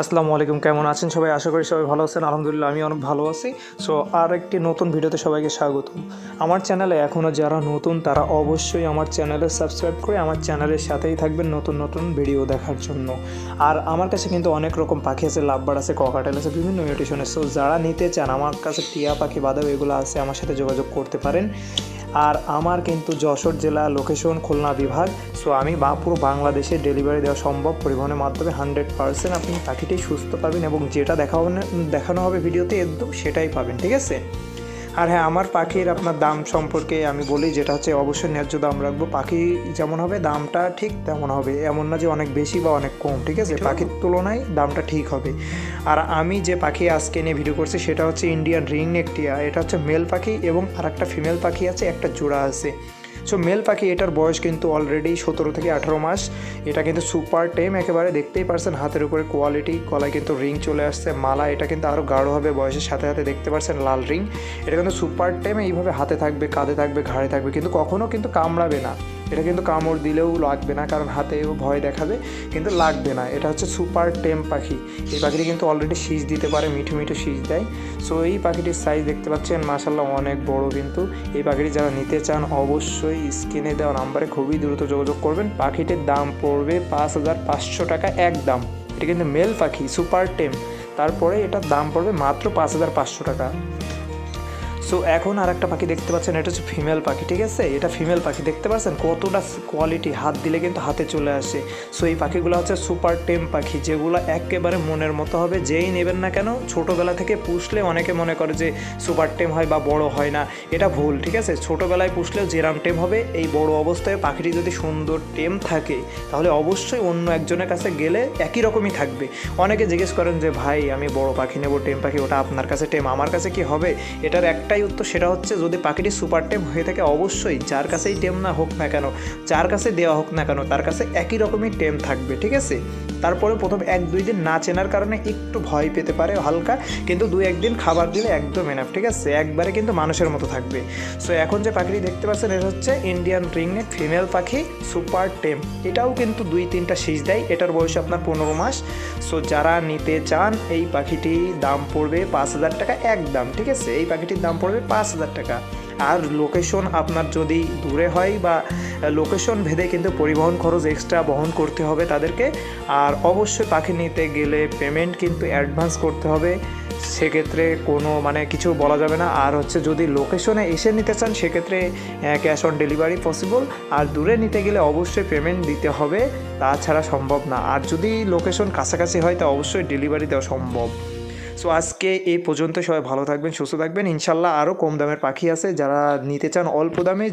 আসসালামু আলাইকুম, কেমন আছেন সবাই? আশা করি সবাই ভালো আছেন। আলহামদুলিল্লাহ আমি অনেক ভালো আছি। সো আর একটি নতুন ভিডিওতে সবাইকে স্বাগত আমার চ্যানেলে এখনও যারা নতুন, তারা অবশ্যই আমার চ্যানেলে সাবস্ক্রাইব করে আমার চ্যানেলের সাথেই থাকবেন নতুন নতুন ভিডিও দেখার জন্য। আর আমার কাছে কিন্তু অনেক রকম পাখি আছে, লাভবার আছে ককাটেল আছে, বিভিন্ন মিউটেশনের সো যারা নিতে চান, আমার কাছে টিয়া পাখি বাদাও এগুলো আছে, আমার সাথে যোগাযোগ করতে পারেন। আর আমার কিন্তু যশোর জেলা লোকেশন খুলনা বিভাগ। সো আমি বা পুরো বাংলাদেশে ডেলিভারি দেওয়া সম্ভব পরিবহনের মাধ্যমে হান্ড্রেড পার্সেন্ট আপনি পাখিটি সুস্থ পাবেন এবং যেটা দেখা দেখানো হবে ভিডিওতে একদম সেটাই পাবেন, ঠিক আছে? আর হ্যাঁ আমার পাখির আপনার দাম সম্পর্কে আমি বলি যেটা হচ্ছে অবশ্যই ন্যায্য দাম রাখব। পাখি যেমন হবে দামটা ঠিক তেমন হবে। এমন না যে অনেক বেশি বা অনেক কম ঠিক আছে? পাখির তুলনায় দামটা ঠিক হবে। আর আমি যে পাখি আজকে নিয়ে ভিডিও করছি সেটা হচ্ছে ইন্ডিয়ান রিং নেকটিয়া এটা হচ্ছে মেল পাখি এবং আর একটা ফিমেল পাখি আছে একটা জোড়া আছে। সো মেল পাখি, এটার বয়স কিন্তু অলরেডি সতেরো থেকে আঠারো মাস। এটা কিন্তু সুপার টেম একেবারে দেখতেই পারছেন, হাতের উপরে কোয়ালিটি গলায় কিন্তু রিং চলে আসছে, মালা, এটা কিন্তু আরও গাঢ় হবে বয়সের সাথে সাথে দেখতে পারছেন লাল রিং এটা কিন্তু সুপার টেম এইভাবে হাতে থাকবে, কাঁধে থাকবে, ঘাড়ে থাকবে, কিন্তু কখনও কিন্তু কামড়াবে না। এটা কিন্তু কামড় দিলেও লাগবে না, কারণ হাতেও ভয় দেখাবে, কিন্তু লাগবে না। এটা হচ্ছে সুপার টেম পাখি। এই পাখিটি কিন্তু অলরেডি শীষ দিতে পারে, মিঠু মিঠু শীষ দেয়। সো এই পাখিটির সাইজ দেখতে পাচ্ছেন মাসাল্লাহ অনেক বড় কিন্তু। এই পাখিটি যারা নিতে চান, অবশ্যই স্ক্রিনে দেওয়া নাম্বারে খুবই দ্রুত যোগাযোগ করবেন। পাখিটির দাম পড়বে পাঁচ হাজার পাঁচশো টাকা এক দাম। এটা কিন্তু মেল পাখি সুপার টেম। তারপরে এটার দাম পড়বে মাত্র পাঁচ হাজার পাঁচশো টাকা। সো এখন আর একটা পাখি দেখতে পাচ্ছেন, এটা হচ্ছে ফিমেল পাখি, ঠিক আছে? এটা ফিমেল পাখি, দেখতে পাচ্ছেন? কতটা কোয়ালিটি হাত দিলে কিন্তু হাতে চলে আসে। সো এই পাখিগুলো হচ্ছে সুপার টেম পাখি, যেগুলো একেবারে মনের মতো হবে, যেই নেবেন না কেন, ছোটোবেলা থেকে পুষলে অনেকে মনে করে যে সুপার টেম হয় বা বড় হয় না। এটা ভুল, ঠিক আছে? ছোটোবেলায় পুষলেও যেরাম টেম হবে, এই বড় অবস্থায় পাখিটি যদি সুন্দর টেম থাকে, তাহলে অবশ্যই অন্য একজনের কাছে গেলে একই রকমই থাকবে। অনেকে জিজ্ঞেস করেন যে, ভাই, আমি বড় পাখি নেব টেম পাখি, ওটা আপনার কাছে টেম আমার কাছে কি হবে? এটার একটাই উত্তর, সেটা হচ্ছে যদি পাখিটি সুপার টেম হয়ে থাকে, অবশ্যই যার কাছেই টেম না হোক না কেন, যার কাছে দেওয়া হোক না কেন, তার কাছে একই রকমই টেম থাকবে, ঠিক আছে? তারপরে প্রথম এক দুই দিন না চেনার কারণে একটু ভয় পেতে পারে হালকা, কিন্তু দুই একদিন খাবার দিলে একদম এনাফ ঠিক আছে? একবারে কিন্তু মানুষের মতো থাকবে। সো এখন যে পাখিটি দেখতে পাচ্ছেন, এটা হচ্ছে ইন্ডিয়ান রিংনেক ফিমেল পাখি সুপার টেম এটাও কিন্তু দুই তিনটা শীষ দেয়, এটার বয়স আপনার পনেরো মাস। সো যারা নিতে চান, এই পাখিটি দাম পড়বে পাঁচ হাজার টাকা এক দাম ঠিক আছে? এই পাখিটির দাম পড়বে পাঁচ হাজার টাকা। আর লোকেশন আপনার যদি দূরে হয় বা লোকেশন ভেদে কিন্তু পরিবহন খরচ এক্সট্রা বহন করতে হবে তাদেরকে। আর অবশ্যই পাখি নিতে গেলে পেমেন্ট কিন্তু অ্যাডভান্স করতে হবে। সেক্ষেত্রে কোনো মানে কিছু বলা যাবে না। আর হচ্ছে যদি লোকেশনে এসে নিতে চান, সেক্ষেত্রে ক্যাশ অন ডেলিভারি পসিবল আর দূরে নিতে গেলে অবশ্যই পেমেন্ট দিতে হবে। তাছাড়া সম্ভব না। আর যদি লোকেশন কাছাকাছি হয়, তা অবশ্যই ডেলিভারি দেওয়া সম্ভব। সো আজকে এই পর্যন্ত সবাই ভালো থাকবেন, সুস্থ থাকবেন। ইনশাল্লাহ আরও কম দামের পাখি আছে যারা নিতে চান অল্প দামে।